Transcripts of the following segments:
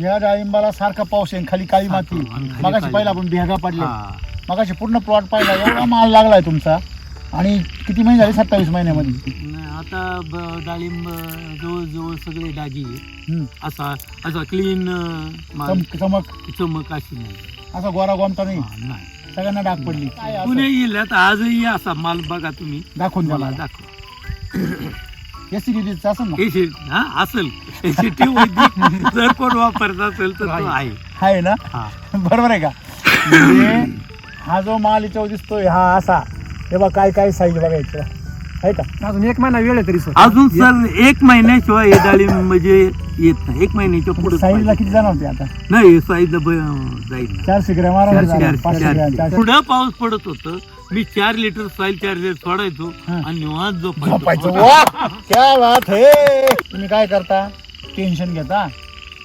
या डाळिंबाला सारखा पाऊस आहे खाली काळी माती. मगाशी पहिला आपण भेगा पडले. हा. मगाशी पूर्ण प्लॉट पाहिला एवढा माल लागलाय तुमचा. आणि किती महिने झाले? सत्तावीस महिन्यामध्ये. नाही, आता ब- डाळिंब जवळजवळ सगळे डागी. हम्म. असा असा क्लीन चम- चमक चमक. अशी नाही. असा गोरा गोमटा नाही. हा, नाही. सगळ्यांना डाग पडली? पुणे जिल्ह्यात आजही असा माल बघा तुम्ही. दाखवून द्या मला मला. दाखव. ना? एसी हा असेल. एसीटी वैदिक जर कोण वापरत असेल तर तो आहे. आहे ना? हा. बरोबर आहे का? म्हणजे हा जो माल याच्यावर दिसतोय हा असा. हे बघा काय काय साईज बघायचं आहे का? अजून एक महिना वेळ आहे तरी सर. अजून सर एक महिन्याशिवाय हे डाळिंब म्हणजे येत नाही. एक महिन्याच्या पुढे साईजला किती जाणार होते आता? नाही साईज जाईल ना. चारशे ग्रॅम चारशे, पाचशे ग्रॅम. चारशे. पुढं पाऊस पडत होत. मी चार लिटर सॉइल चार्जर सोडायचो हा. आणि निवांत झोपायचं. झोपायचो. वा क्या बात हे. तुम्ही काय करता? टेन्शन घेता.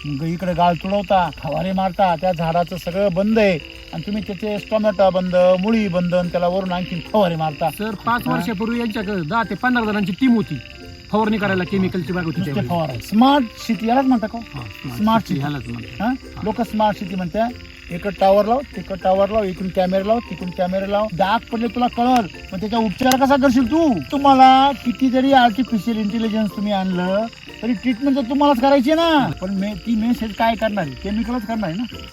मग इकडे गाळ तुडवता फवारे मारता त्या झाडाचं सगळं बंद आहे. आणि तुम्ही त्याचे टोमॅटो बंद मुळी बंद आणि त्याला वरून आणखी फवारे मारता. सर पाच वर्षापूर्वी यांच्याकडे दहा ते पंधरा जणांची टीम होती. फवारणी करायला केमिकलची बाग होती नुसते त्यावेळी. फवारे. स्मार्ट शेती यालाच म्हणता का Smart city. ह्यालाच म्हणतात. हा? लोक स्मार्ट शेती म्हणत्या. इकडं टावर लाव तिकडं टावर लाव इकडून कॅमेरा लाव तिकडून कॅमेरा लाव. डाग पडले तुला कळल पण त्याचा उपचार कसा करशील तू? तुम्हाला किती जरी आर्टिफिशियल इंटेलिजन्स तुम्ही आणलं तरी ट्रीटमेंट तर तुम्हालाच करायची आहे ना. पण मे ती मेसेज काय करणार केमिकलच करणार आहे ना.